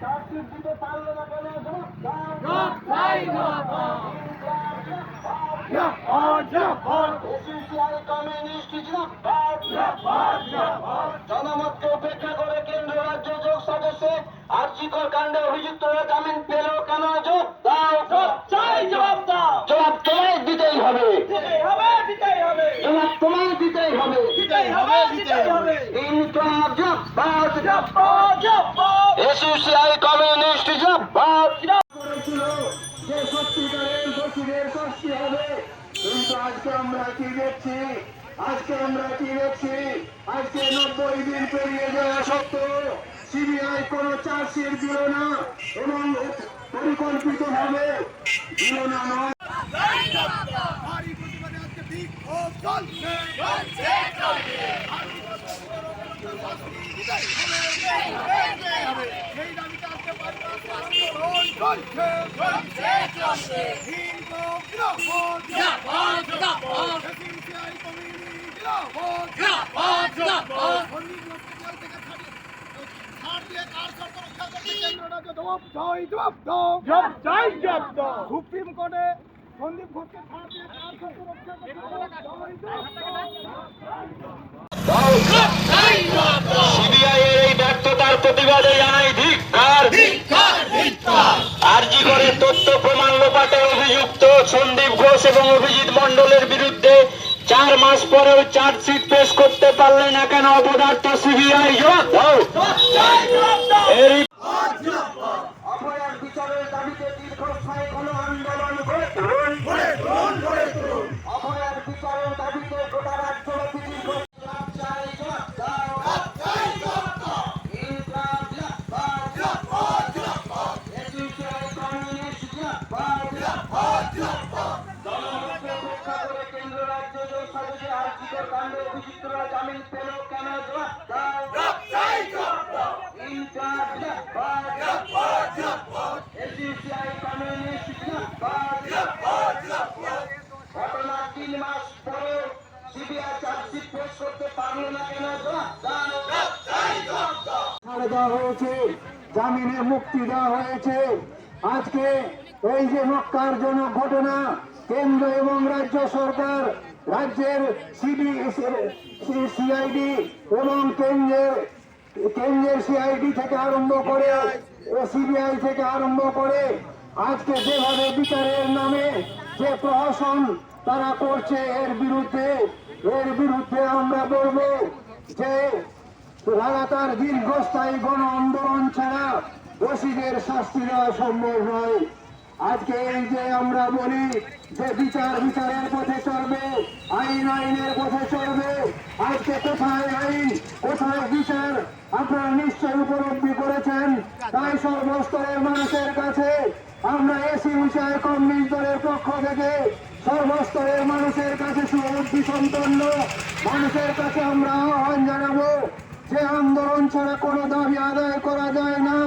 Chargesheet দিতে পারল না কেন জনমতকে উপেক্ষা করে কেন্দ্র রাজ্য যোগ সদস্য আর্জিকর কাণ্ডে অভিযুক্তরা জামিন পেল কেন? যোগ দাও। জবাব দাও। জবাব তোমায় দিতেই হবে। জবাব কিন্তু আজকে আমরা কি দেখছি? আজকে আমরা কি দেখছি? আজকে নব্বই দিন পেরিয়ে যাওয়া সত্ত্বেও সিবিআই কোন চার্জশিট দিল না, এবং পরিকল্পিত ভাবে দিল না ভারী প্রতিবাদে আজকে বিক্ষোভ চলছে সেই দাবিতে আজকে পারিবারিক আন্দোলন চলছে বিক্ষোভ জিন্দাবাদ এসিসিআই কমিউনিটি জিন্দাবাদ সন্দীপ ঘোষকে জেল থেকে ছাড়িয়ে ছাড় দিয়ে কার শর্ত রক্ষা করতে কেন্দ্র রাজ্য জবাব চাই জবাব দাও জবাব চাই জবাব দাও সুপ্রিম কোর্টে সন্দীপ ঘোষকে ছাড় দিয়ে কার রক্ষা করতে জবাব চাই জবাব দাও সিবিআই এর এই ব্যর্থতার প্রতিবাদে জানাই ধিক্কার। আরজি করে তথ্য প্রমাণ লোপাটে অভিযুক্ত সন্দীপ ঘোষ এবং অভিজিৎ মন্ডলের বিরুদ্ধে চার মাস পরেও চার্জশিট পেশ করতে পারলে না কেন অপদার্থ সিবিআই বিচারের দাবিতে দীর্ঘস্থায়ী কোন আন্দোলন অভিযুক্তরা জামিন পেল কেন জবাব দাও ইনকলাব জিন্দাবাদ। এসিসিআই কমিউনিস্ট জিন্দাবাদ। ঘটনার তিন মাস পরে সিবিআই চার্জশিট পেশ করতে পারল না কেন ছাড় দেওয়া হয়েছে জামিনে মুক্তি দেওয়া হয়েছে আজকে এই যে মক্কারজনক ঘটনা কেন্দ্র এবং রাজ্য সরকার রাজ্যের সিবি সিআইডি এবং কেন্দ্রের কেন্দ্রের সিআইডি থেকে আরম্ভ করে সিবিআই থেকে আরম্ভ করে আজকে যেভাবে বিচারের নামে যে প্রহসন তারা করছে, এর বিরুদ্ধে এর বিরুদ্ধে আমরা বলব যে লাগাতার দীর্ঘস্থায়ী গণ আন্দোলন ছাড়া দোষীদের শাস্তি দেওয়া সম্ভব নয়। আজকে এই যে আমরা বলি যে বিচার বিচারের পথে চলবে, আইন আইনের পথে চলবে, আজকে কোথায় আইন, কোথায় বিচার, আপনারা নিশ্চয় উপলব্ধি করেছেন। তাই সর্বস্তরের মানুষের কাছে আমরা এসি বিষয় কমিউনিস্ট দলের পক্ষ থেকে সর্বস্তরের মানুষের কাছে সুবুদ্ধি সম্পন্ন, মানুষের কাছে আমরা আহ্বান জানাব যে আন্দোলন ছাড়া কোনো দাবি আদায় করা যায় না।